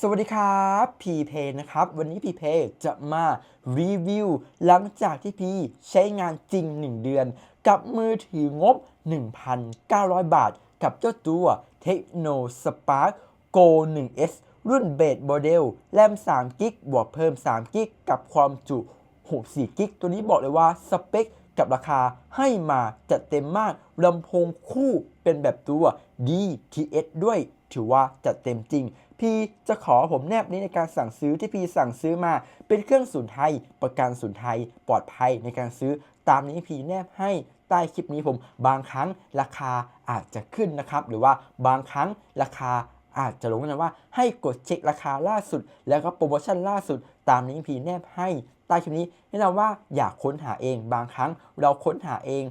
สวัสดีครับพีเพนะครับ วันนี้พีเพจะมารีวิว หลังจากที่พีใช้งานจริง 1 เดือน กับมือถืองบ 1,900 บาท กับเจ้าตัว Techno Spark Go 1S รุ่นเบสโมเดลแรม3กิกบวกเพิ่ม3กิกกับความจุ64กิกตัวนี้บอกเลยว่าสเปคกับราคาให้มาจัดเต็มมากลำโพงคู่เป็นแบบตัว DTS ด้วยถือว่าจัดเต็มจริง พีจะขอผมแนบนี้ในการสั่งซื้อที่พีสั่งซื้อมา เป็นเครื่องศูนไทย ประกันศูนไทย ปลอดภัยในการซื้อตามนี้พีแนบให้ใต้คลิปนี้ผมบางครั้งราคาอาจจะขึ้นนะครับ หรือว่าบางครั้งราคาอาจจะลงนะว่าให้กดเช็คราคาล่าสุด แล้วก็โปรโมชั่นล่าสุด ตามนี้พีแนบให้ใต้คลิปนี้แนะนำว่าอยากค้นหาเอง บางครั้งเราค้นหาเอง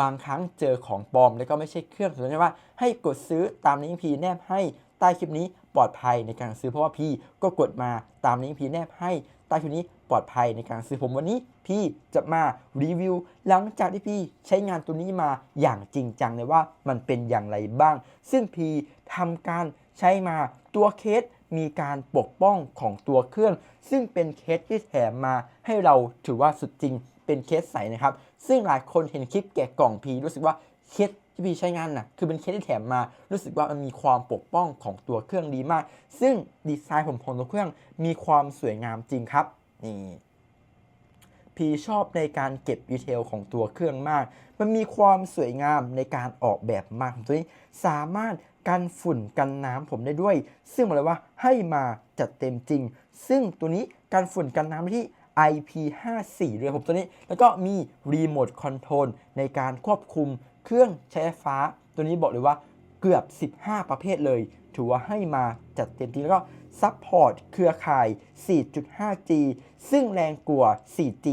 บางครั้งเจอของปลอมแล้วก็ไม่ใช่เครื่องสนใจว่าให้กดซื้อตามนี้พีแนบให้ ใต้คลิปนี้ปลอดภัยในการซื้อเพราะว่าพี่ก็กดมาตามนี้พีแนบให้ใต้คลิปนี้ปลอดภัยในการซื้อผมวันนี้ พี่จะมารีวิว หลังจากที่พี่ใช้งานตัวนี้มาอย่างจริงจังเลยว่ามันเป็นอย่างไรบ้าง ซึ่งพี่ทำการใช้มาตัวเคสมีการปกป้องของตัวเครื่อง ซึ่งเป็นเคสที่แถมมาให้เราถือว่าสุดจริงเป็นเคสใสนะครับ ซึ่งหลายคนเห็นคลิปแกะกล่องพีรู้สึกว่าเคส ที่พีใช้งานน่ะคือเป็นเคสที่แถมมา รู้สึกว่ามันมีความปกป้องของตัวเครื่องดีมาก ซึ่งดีไซน์ผมของตัวเครื่องมีความสวยงามจริงครับนี่พีชอบในการเก็บดีเทลของตัวเครื่องมาก มันมีความสวยงามในการออกแบบมากของตัวนี้ สามารถกันฝุ่นกันน้ำผมได้ด้วย ซึ่งบอกเลยว่าให้มาจัดเต็มจริง ซึ่งตัวนี้กันฝุ่นกันน้ำที่ IP54 เลยผมตัวนี้ แล้วก็มีรีโมทคอนโทรลในการควบคุมเครื่องใช้ไฟฟ้า ตัวนี้บอกเลยว่าเกือบ 15 ประเภทเลย ถือว่าให้มาจัดเต็มจริงแล้วก็ซัพพอร์ตเครือข่าย 4.5G ซึ่งแรงกว่า 4G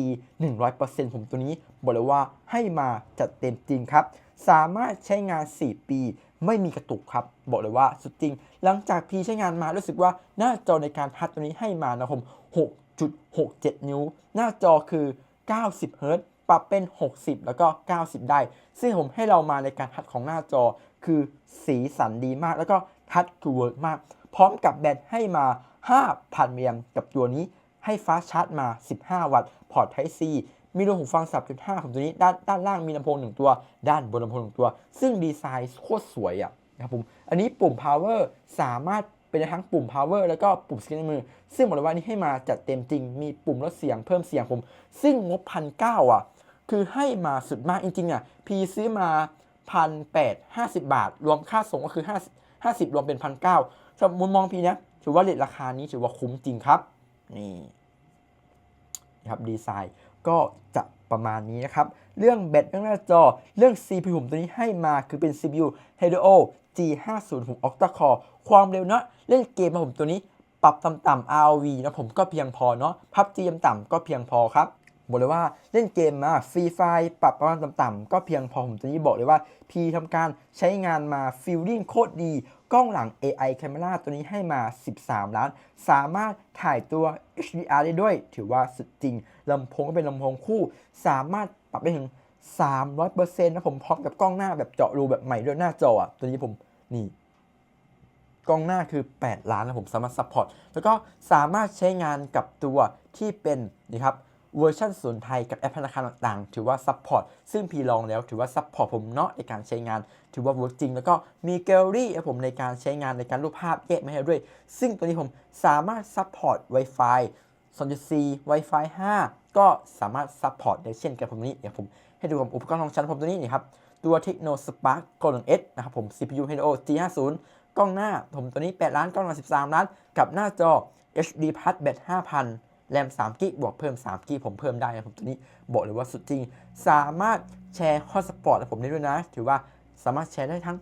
100%ผมตัวนี้บอกเลยว่าให้มาจัดเต็มจริงครับ สามารถใช้งาน 4 ปีไม่มีกระตุกครับ บอกเลยว่าสุดจริง หลังจากพีใช้งานมารู้สึกว่าหน้าจอในการทัชตัวนี้ให้มานะผม 6.67 นิ้ว หน้าจอคือ 90เฮิรตซ์ปรับเป็น 60 แล้วก็ 90 ได้ ซึ่งผมให้เรามาในการทัชของหน้าจอคือสีสันดีมาก แล้วก็ทัชคือเวิร์กมาก พร้อมกับแบตให้มา 5,000มิลลิแอมกับตัวนี้ให้ฟ้าชาร์จมา 15 วัตต์ พอร์ต Type C มีรูหูฟัง 3.5 ของตัวนี้ด้านด้านล่างมีลำโพงหนึ่งตัว ด้านบนลำโพงหนึ่งตัว ซึ่งดีไซน์โคตรสวยอะนะครับผม อันนี้ปุ่ม power สามารถ เป็นทั้งปุ่ม power แล้วก็ปุ่มสแกนในมือ ซึ่งบอกเลยว่านี่ให้มาจัดเต็มจริง มีปุ่มลดเสียงเพิ่มเสียงผม ซึ่งงบพันเก้าอะ คือให้มาสุดมากจริงๆอะ พีซื้อมาพันแปดห้าสิบบาท รวมค่าส่งก็คือห้าห้าสิบรวมเป็นพันเก้าสำหรับมุมมองพีนะถือว่าเลทราคานี้ถือว่าคุ้มจริงครับ นี่ ครับดีไซน์ก็จะประมาณนี้นะครับ เรื่องแบตเรื่องหน้าจอเรื่อง CPU ผมตัวนี้ให้มาคือเป็น CPU Helio G506 Octa Core ความเร็วเนาะเล่นเกมมาผมตัวนี้ปรับต่ำๆ ROV นะผมก็เพียงพอเนาะพับจีต่ำๆก็เพียงพอครับ บอกเลยว่าเล่นเกมมาฟรีไฟปรับประมาณต่ำๆก็เพียงพอผมตัวนี้บอกเลยว่า พีทำการใช้งานมาฟิลลิ่งโคตรดี กล้องหลัง AI Camera ตัวนี้ให้มา 13 ล้าน สามารถถ่ายตัว HDR ได้ด้วย ถือว่าสุดจริงลำโพงก็เป็นลำโพงคู่ สามารถปรับได้ถึง 300%นะผมพร้อมกับกล้องหน้าแบบเจาะรูแบบใหม่ด้วยหน้าจออะตัวนี้ผมนี่กล้องหน้าคือ 8 ล้านนะผมสามารถซัพพอร์ต แล้วก็สามารถใช้งานกับตัวที่เป็น นี่ครับ เวอร์ชันศูนย์ไทยกับแอปธนาคารต่างๆ ถือว่าซัพพอร์ตซึ่งพีลองแล้วถือว่าซัพพอร์ตผมเนาะในการใช้งาน ถือว่าเวิร์กจริง แล้วก็มีแกลลี่ผมในการใช้งานในการรูปภาพแยกมาให้ด้วย ซึ่งตัวนี้ผมสามารถซัพพอร์ต Wi-Fi 2.4 Wi-Fi 5 ก็สามารถซัพพอร์ตได้เช่นกันผมนี้เดี๋ยวผมให้ดูกับอุปกรณ์ของฉันผมตัวนี้นี่ครับตัว Techno Spark Go 1S นะครับผม CPU Helio G50 กล้องหน้าผมตัวนี้ 8 ล้านกล้องหลัง13 ล้าน กับหน้าจอ HD Plus แบต5,000 แรม3กิกบวกเพิ่ม3กิกผมเพิ่มได้นะผมตัวนี้บอกเลยว่าสุดจริง สามารถแชร์ฮอตสปอร์ตผมได้ด้วยนะ ถือว่าสามารถแชร์ได้ทั้ง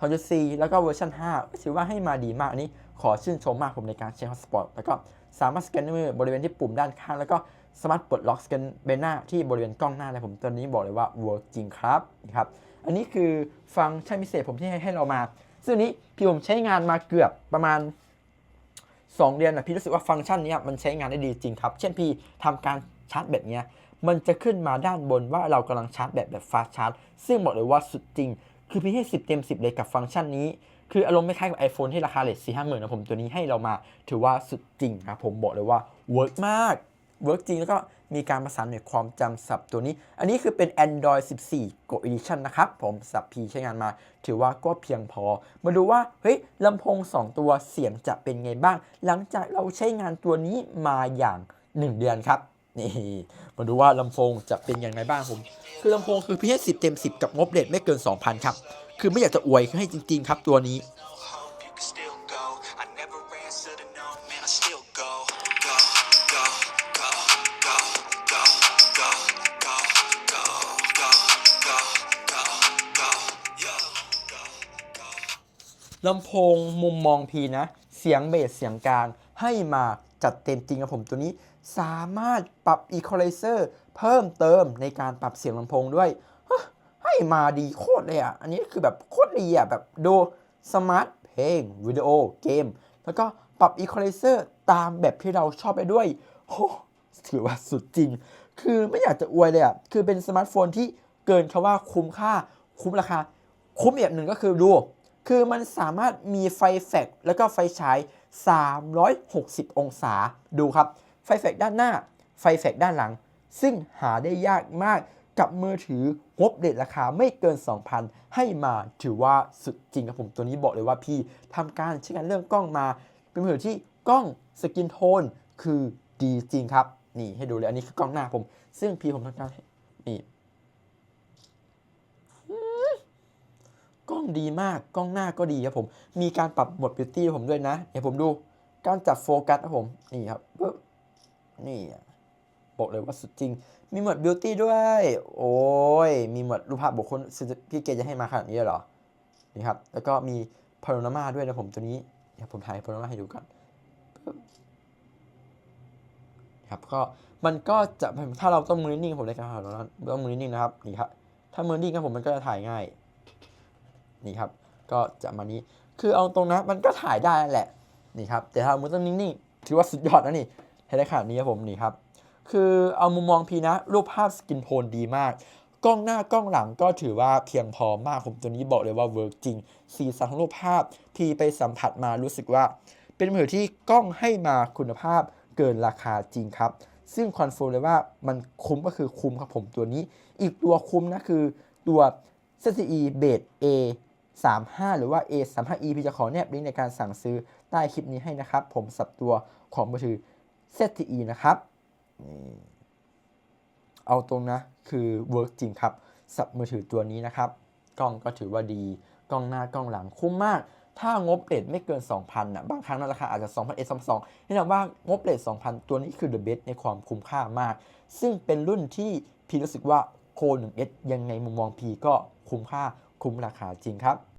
2.4 แล้วก็เวอร์ชัน5 ถือว่าให้มาดีมากอันนี้ขอชื่นชมมากผมในการแชร์ฮอตสปอร์ตแล้วก็สามารถสแกนนิ้วมือบริเวณที่ปุ่มด้านข้าง แล้วก็สามารถปลดล็อกสแกนใบหน้าที่บริเวณกล้องหน้าเลยผมตัวนี้บอกเลยว่าเวิร์กจริงครับนะครับอันนี้คือฟังก์ชันพิเศษผมที่ให้ให้เรามา ซึ่งอันนี้พี่ผมใช้งานมาเกือบประมาณ 2 เดือนนะพี่รู้สึกว่าฟังก์ชันนี้มันใช้งานได้ดีจริงครับ เช่นพี่ทำการชาร์จแบตเนี้ยมันจะขึ้นมาด้านบนว่าเรากำลังชาร์จแบตแบบฟาสชาร์จซึ่งบอกเลยว่าสุดจริง คือพี่ให้ 10 เต็ม 10 เลยกับฟังก์ชันนี้ คืออารมณ์ไม่คล้ายกับ iPhone ที่ราคาเลทสี่ห้าหมื่นนะผมตัวนี้ให้เรามา ถือว่าสุดจริงนะผมบอกเลยว่าเวิร์กมากเวิร์กจริงแล้วก็ มีการประสานในความจำศัพท์ตัวนี้ อันนี้คือเป็น Android 14 Go Edition นะครับ ผมสับพีใช้งานมาถือว่าก็เพียงพอ มาดูว่า เฮ้ยลำโพง 2 ตัวเสียงจะเป็นไงบ้าง หลังจากเราใช้งานตัวนี้มาอย่าง 1 เดือนครับนี่มาดูว่าลำโพงจะเป็นยังไงบ้างผม คือลำโพงคือพี่ให้10เต็ม 10 กับงบเด็ดไม่เกิน 2,000 ครับ คือไม่อยากจะอวยคือให้จริง ๆ ครับตัวนี้ ลำโพงมุมมองพีนะ เสียงเบสเสียงกลางให้มาจัดเต็มจริงครับผมตัวนี้ สามารถปรับ Equalizer เพิ่มเติมในการปรับเสียงลำโพงด้วยให้มาดีโคตรเลยอะ อันนี้คือแบบโคตรดีอะ แบบดูสมาร์ทเพลงวิดีโอเกม แล้วก็ปรับ Equalizer ตามแบบที่เราชอบไปด้วยโอ้ถือว่าสุดจริง คือไม่อยากจะอวยเลยอะ คือเป็นสมาร์ทโฟนที่เกินคำว่าคุ้มค่าคุ้มราคา คุ้มอีกแบบหนึ่งก็คือดู คือมันสามารถมีไฟแฟลชแล้วก็ไฟฉาย 360 องศาดูครับ ไฟแฟลชด้านหน้า ไฟแฟลชด้านหลัง ซึ่งหาได้ยากมากกับมือถืองบเด็ดราคาไม่เกิน 2,000 ให้มาถือว่าสุดจริงครับผม ตัวนี้บอกเลยว่าพี่ทำการใช้งานเรื่องกล้องมา เป็นมือถือที่กล้องสกินโทนคือดีจริงครับ นี่ให้ดูเลยอันนี้คือกล้องหน้าผม ซึ่งพี่ผมทำการให้นี่ กล้อง ดีมากกล้องหน้าก็ดีครับผม มีการปรับหมดบิวตี้ผมด้วยนะเดี๋ยวผมดูการจับโฟกัสครับผมนี่ครับปึ๊บนี่บอกเลยว่าสุดจริง มีหมดบิวตี้ด้วย โอ้ย มีหมดรูปภาพบุคคลพี่เกจะให้มาขนาดนี้เหรอ นี่ครับ แล้วก็มีพาโนรามาด้วยนะผมตัวนี้เดี๋ยวผมถ่ายพาโนรามาให้ดูกันครับก็มันก็จะถ้าเราต้องมือนิ่งผมในการถ่ายเราต้องมือนิ่งนะครับนี่ครับถ้ามือนิ่งครับผมมันก็จะถ่ายง่าย นี่ครับ ก็จะมานี้ คือเอาตรงนะมันก็ถ่ายได้แหละ นี่ครับ แต่ถ้ามือต้องนิ่งๆ ถือว่าสุดยอดนะนี่ให้ได้ขนาดนี้ครับผมนี่ครับ คือเอามุมมองพีนะ รูปภาพสกินโทนดีมาก กล้องหน้ากล้องหลังก็ถือว่าเพียงพอมากผมตัวนี้บอกเลยว่าเวิร์กจริง สีสันของรูปภาพพีไปสัมผัสมารู้สึกว่า เป็นมือถือที่กล้องให้มาคุณภาพเกินราคาจริงครับ ซึ่งคอนเฟิร์มเลยว่ามันคุ้มก็คือคุ้มครับผมตัวนี้ อีกตัวคุ้มนะคือตัว ZTE Base A 35 หรือว่า A 3 5 E พี่จะขอแนบลิงก์ในการสั่งซื้อใต้คลิปนี้ให้นะครับ ผมสับตัวของมือถือ ZTE นะครับเอาตรงนะคือเวิร์กจริงครับสับมือถือตัวนี้นะครับ กล้องก็ถือว่าดี กล้องหน้ากล้องหลังคุ้มมาก ถ้างบเลทไม่เกิน 2,000นะบางครั้งนะราคาอาจจะ2,000 S 2 2แนะนำว่างบเลท2,000 ตัวนี้คือ the best ในความคุ้มค่ามาก ซึ่งเป็นรุ่นที่พี่รู้สึกว่าโค 1S ยังไงมุมมองพีก็คุ้มค่า คุ้มราคาจริงครับ